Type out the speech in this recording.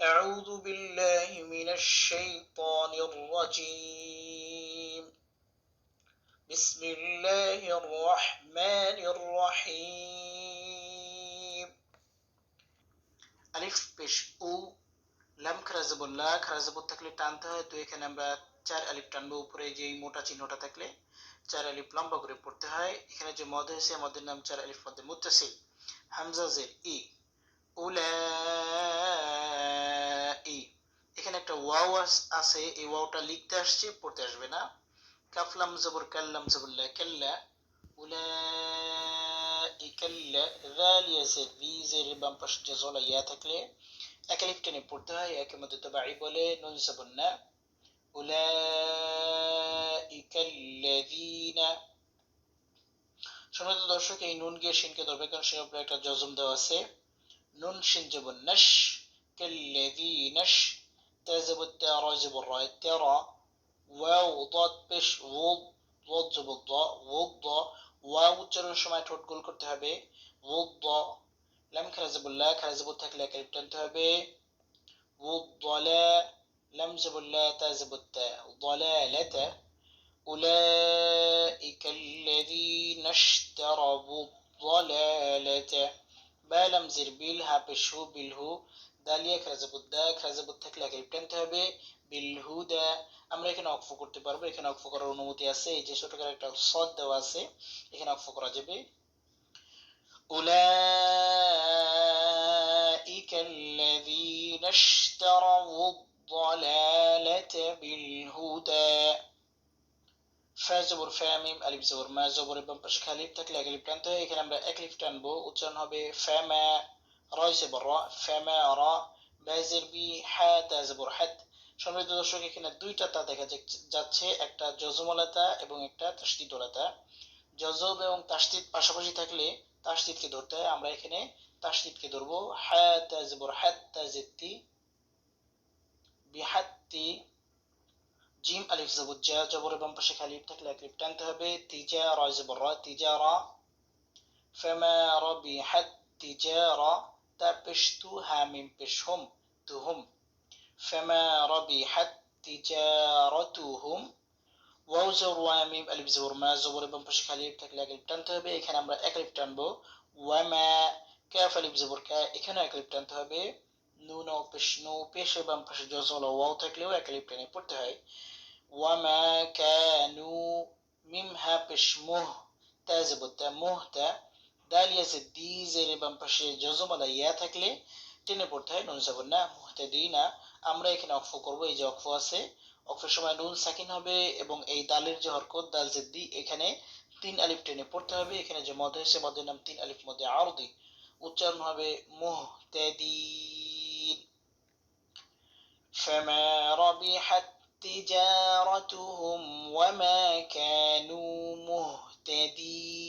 أعوذ بالله من الشيطان الرجيم بسم الله الرحمن الرحيم আলিফ পেশ উ লাম খারাজাবুল্লাহ খারাজাবুল থাকলে টানতে হয় তো এখানে আমরা চার আলিফ টানবো উপরে যে মোটা চিহ্নটা থাকলে চার আলিফ লম্বা করে পড়তে হয় এখানে যে মদ হয়েছে মদের নাম চার আলিফ মধ্যে মুত্তাসিল হামজা জের ই উলা ই এখানে একটা ওয়াও আছে, এই ওয়াওটা লিখতে আসছে, পড়তে আসবে না। কাফলাম জবর কাল্লাম কাল্লা। উলা ইকাল্লা রালিয়া জের রি বাম পাশে যে জলা ইয়া থাকলে, এক টেনে পড়তে হয় একের মধ্যে তবাই বলে, নুন, জবর, না। উলাইকাল্লাযীনা সম্মানিত দর্শক, এই নুন গিয়ে শিনকে ধরবে, কারণ সে উপরে একটা জজম দেওয়া আছে। নুন শিন জবর নাশ কাল্লাযীনাশ তাজব الترى জবর রা الترى ওয়াও ضاد পেশ ওদ ضاد জবর দ ওদ দ ওয়াও উচ্চারণের সময় ঠোঁট গোল করতে হবে ওদ দ লাম খারা জবর লা খারা জবর থাকলে একালিফ টানতে হবে ওদ ضلا لم زبر لا تزب التاء ضلالة أولئك الذين اشتروا الضلالة বা লাম জির বিল হা পেশু বিলহু দালিয়া খারাজাবুদ্দা খারাজাবুদ থাকলে আগে টানতে হবে বিলহুদা আমরা এখানে অক্ফ করতে পারবো এখানে অক্ফ করার অনুমতি আছে এই যে ছোট করে একটা সদ দেওয়া আছে এখানে অক্ফ করা যাবে أولئك الذين اشتروا الضلالة بالهدى ফা ফ্যামিম আলিফ জবর মা জবর এবং পাশে থাকলে এক লিফ টানতে হয় এখানে আমরা এক লিফ টানবো। উচ্চারণ হবে ফ্যামা রয় জবর র, ফ্যামা, র, বাজের, বি, হ্যা তা জবর হ্যাত সম্মানিত দর্শক, এখানে দুইটা তা দেখা যাচ্ছে একটা জজমলাতা এবং একটা তাস্তিদলাতা জজব এবং তাস্তিদ পাশাপাশি থাকলে তাস্তিদকে ধরতে হয়। আমরা এখানে তাস্তিদকে ধরবো, হ্যা তা জবর হ্যাত তা জেত্তি বিহাত্তি জিম আলিফ জবুজ্জা জবর বাম পাশে খালি থাকলে এক লিফ টানতে হবে তিজা রা জবর রা তিজারা فما ربحت تجارة تبشت هامم بشهم تهم فما ربحت تجارتهم ওয়াও জবর ওয়া মিম আলিফ জবর মা জবর এবং পাশে খালি থাকলে এক লিফ টানতে হবে এখানে আমরা এক লিফ টানবো ওয়ামা কাফ আলিফ জবর কা এখানেও এক লিফ টানতে হবে নুন ও পেশ নু পেশ এবং পাশে জজল ওয়াও থাকলেও এক লিফ টেনে পড়তে হয় ওয়ামা কানু মিম হা পেশ মুহ তা জবতা মুহতা দালিয়া সে দি জের বাম পাশে জজমালা ইয়া থাকলে টেনে পড়তে হয় নুন জবর না মুহতাদিনা আমরা এখানে অক্ফ করব এই যে অক্ফ আছে অক্ফের সময় নুন সাকিন হবে এবং এই দালের যে হরকত দাল জেদ্দি এখানে তিন আলিফ টেনে পড়তে হবে এখানে যে মদ হয়েছে মদের নাম তিন আলিফ মধ্যে আরদি উচ্চারণ হবে মুহতাদিন فما ربحت تجارتهم وما كانوا مهتدين.